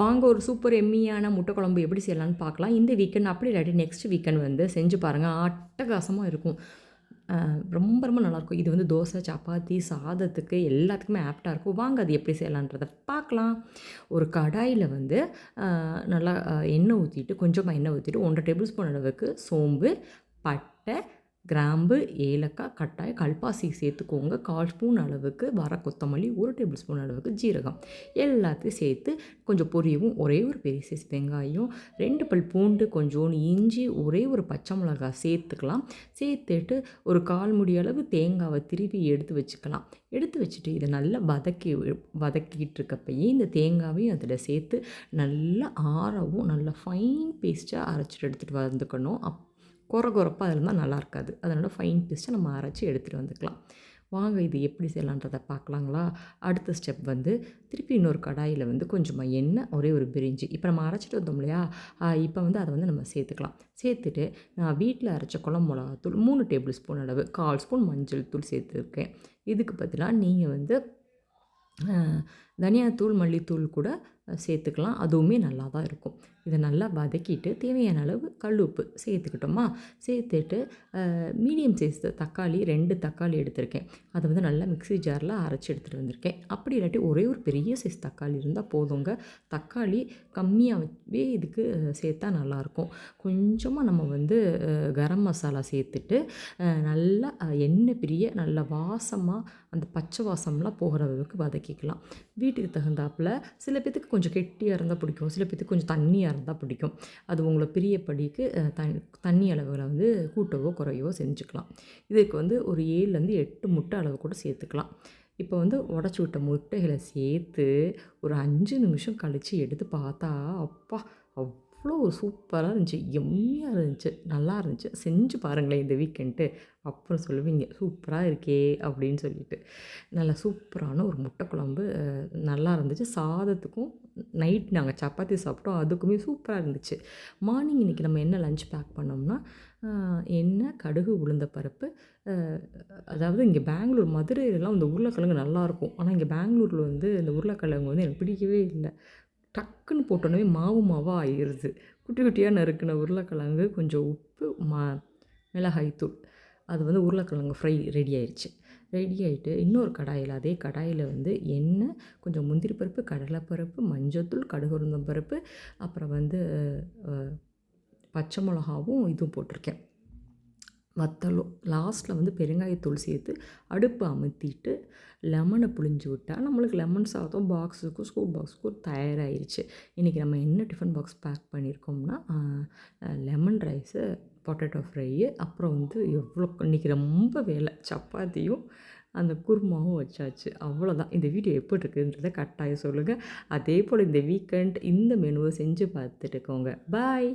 வாங்க ஒரு சூப்பர் எம்மியான முட்டை குழம்பு எப்படி செய்யலாம்னு பார்க்கலாம். இந்த வீக்கெண்ட் அப்படி இல்லாட்டி நெக்ஸ்ட் வீக்கெண்ட் வந்து செஞ்சு பாருங்கள் அட்டகாசமாக இருக்கும். ரொம்ப ரொம்ப நல்லாயிருக்கும். இது வந்து தோசை சப்பாத்தி சாதத்துக்கு எல்லாத்துக்குமே ஆப்டாக இருக்கும். வாங்க அது எப்படி செய்யலான்றதை பார்க்கலாம். ஒரு கடாயில் வந்து நல்லா எண்ணெய் ஊற்றிட்டு கொஞ்சமாக எண்ணெய் ஊற்றிட்டு ஒன்றரை டேபிள் ஸ்பூன் அளவுக்கு சோம்பு பட்டை கிராம்பு ஏலக்காய் கட்டாயம் கல்பாசி சேர்த்துக்கோங்க. கால் ஸ்பூன் அளவுக்கு வர கொத்தமல்லி ஒரு டேபிள் ஸ்பூன் அளவுக்கு ஜீரகம். எல்லாத்தையும் சேர்த்து கொஞ்சம் பொரியவும் ஒரே ஒரு பெரிய சைஸ் வெங்காயம் ரெண்டு பல் பூண்டு கொஞ்சோண்டு இஞ்சி ஒரே ஒரு பச்சை மிளகாய் சேர்த்துக்கலாம். சேர்த்துட்டு ஒரு கால் முடி அளவு தேங்காவை திருவி எடுத்து வச்சுக்கலாம். எடுத்து வச்சுட்டு இதை நல்லா வதக்கி வதக்கிட்டு இருக்கப்பயே இந்த தேங்காவையும் அதில் சேர்த்து நல்லா ஆறவும் நல்லா ஃபைன் பேஸ்ட்டாக அரைச்சிட்டு எடுத்துகிட்டு வந்துக்கணும். அப் குறை குறப்பாக அதில் இருந்தால் நல்லா இருக்காது. அதனால் ஃபைன் பேஸ்ட்டை நம்ம அரைச்சி எடுத்துகிட்டு வந்துக்கலாம். வாங்க இது எப்படி செய்யலான்றதை பார்க்கலாங்களா? அடுத்த ஸ்டெப் வந்து திருப்பி இன்னொரு கடாயில் வந்து கொஞ்சமாக எண்ணெய் ஒரே ஒரு பிரிஞ்சு. இப்போ நம்ம அரைச்சிட்டு வந்தோம் இல்லையா? இப்போ வந்து அதை வந்து நம்ம சேர்த்துக்கலாம். சேர்த்துட்டு நான் வீட்டில் அரைச்ச குளம் மிளகாத்தூள் மூணு டேபிள் ஸ்பூன் அளவு கால் ஸ்பூன் மஞ்சள் தூள் சேர்த்துருக்கேன். இதுக்கு பதிலாக நீங்கள் வந்து தனியாத்தூள் மல்லித்தூள் கூட சேர்த்துக்கலாம். அதுவுமே நல்லா தான் இருக்கும். இதை நல்லா வதக்கிட்டு தேவையான அளவு கல் உப்பு சேர்த்துக்கிட்டோமா? சேர்த்துட்டு மீடியம் சைஸ் தக்காளி ரெண்டு தக்காளி எடுத்திருக்கேன். அதை வந்து நல்லா மிக்ஸி ஜாரில் அரைச்சி எடுத்துகிட்டு வந்திருக்கேன். அப்படி இல்லாட்டி ஒரே ஒரு பெரிய சைஸ் தக்காளி இருந்தால் போதுங்க. தக்காளி கம்மியாகவே இதுக்கு சேர்த்தா நல்லாயிருக்கும் கொஞ்சமாக நம்ம வந்து கரம் மசாலா சேர்த்துட்டு நல்லா எண்ணெய் பிரிய நல்லா வாசமாக அந்த பச்சை வாசம்லாம் போகிற அளவுக்கு வதக்கிக்கலாம். வீட்டுக்கு தகுந்தாப்புல சில பேத்துக்கு கொஞ்சம் கெட்டியாக இருந்தால் பிடிக்கும். சில பேத்துக்கு கொஞ்சம் தண்ணியாக இருந்தால் பிடிக்கும். அது உங்களை பிரியப்படிக்கு அஹ், தண் தண்ணி அளவுகளை வந்து கூட்டவோ குறையவோ செஞ்சுக்கலாம். இதுக்கு வந்து ஒரு ஏழுலேருந்து எட்டு முட்டை அளவு கூட சேர்த்துக்கலாம். இப்போ வந்து உடச்சி விட்ட முட்டைகளை சேர்த்து ஒரு அஞ்சு நிமிஷம் கழித்து எடுத்து பார்த்தா அப்பா அவ்வளோ ஒரு சூப்பராக இருந்துச்சு. எம்மியாக இருந்துச்சு. நல்லா இருந்துச்சு. செஞ்சு பாருங்களேன் இந்த வீக்கெண்ட்டு அப்புறம் சொல்லுவீங்க சூப்பராக இருக்கே அப்படின்னு சொல்லிட்டு. நல்லா சூப்பரான ஒரு முட்டை குழம்பு நல்லா இருந்துச்சு. சாதத்துக்கும் நைட் நாங்கள் சப்பாத்தி சாப்பிட்டோம். அதுக்குமே சூப்பராக இருந்துச்சு. மார்னிங் இன்றைக்கி நம்ம என்ன லஞ்ச் பேக் பண்ணோம்னா என்ன எண்ணெய் கடுகு உளுந்த பருப்பு அதாவது இங்கே பெங்களூர் மதுரையிலலாம் இந்த உருளைக்கிழங்கு நல்லாயிருக்கும் ஆனால் இங்கே பெங்களூரில் வந்து இந்த உருளைக்கிழங்கு வந்து எனக்கு பிடிக்கவே இல்லை. டக்குன்னு போட்டோன்னே மாவு மாவாக ஆயிடுது குட்டி குட்டியாக நறுக்கின உருளைக்கிழங்கு கொஞ்சம் உப்பு மா மிளகாய்த்தூள். அது வந்து உருளைக்கிழங்கு ஃப்ரை ரெடி ஆயிடுச்சு ரெடி ஆகிட்டு இன்னொரு கடாயில் அதே கடாயில் வந்து எண்ணெய் கொஞ்சம் முந்திரி பருப்பு கடலைப்பருப்பு மஞ்சத்தூள் கடுகுருந்தம் பருப்பு அப்புறம் வந்து பச்சை மிளகாவும் இதுவும் போட்டிருக்கேன். வத்தலும் லாஸ்ட்டில் வந்து பெருங்காயத்தூள் சேர்த்து அடுப்பை அமுத்திட்டு லெமனை புழிஞ்சு விட்டால் நம்மளுக்கு லெமன் சாதம் பாக்ஸுக்கும் ஸ்கூல் பாக்ஸுக்கும் தயாராகிருச்சு இன்றைக்கி நம்ம என்ன டிஃபன் பாக்ஸ் பேக் பண்ணியிருக்கோம்னா லெமன் ரைஸு பொட்டேட்டோ ஃப்ரையு அப்புறம் வந்து எவ்வளோ இன்றைக்கி ரொம்ப வேலை. சப்பாத்தியும் அந்த குருமாவும் வச்சாச்சு. அவ்வளோதான் இந்த வீடியோ எப்படி இருக்குன்றத கட்டாயம் சொல்லுங்கள் அதே போல் இந்த வீக்கெண்ட் இந்த மெனுவை செஞ்சு பார்த்துட்டுக்கோங்க. பாய்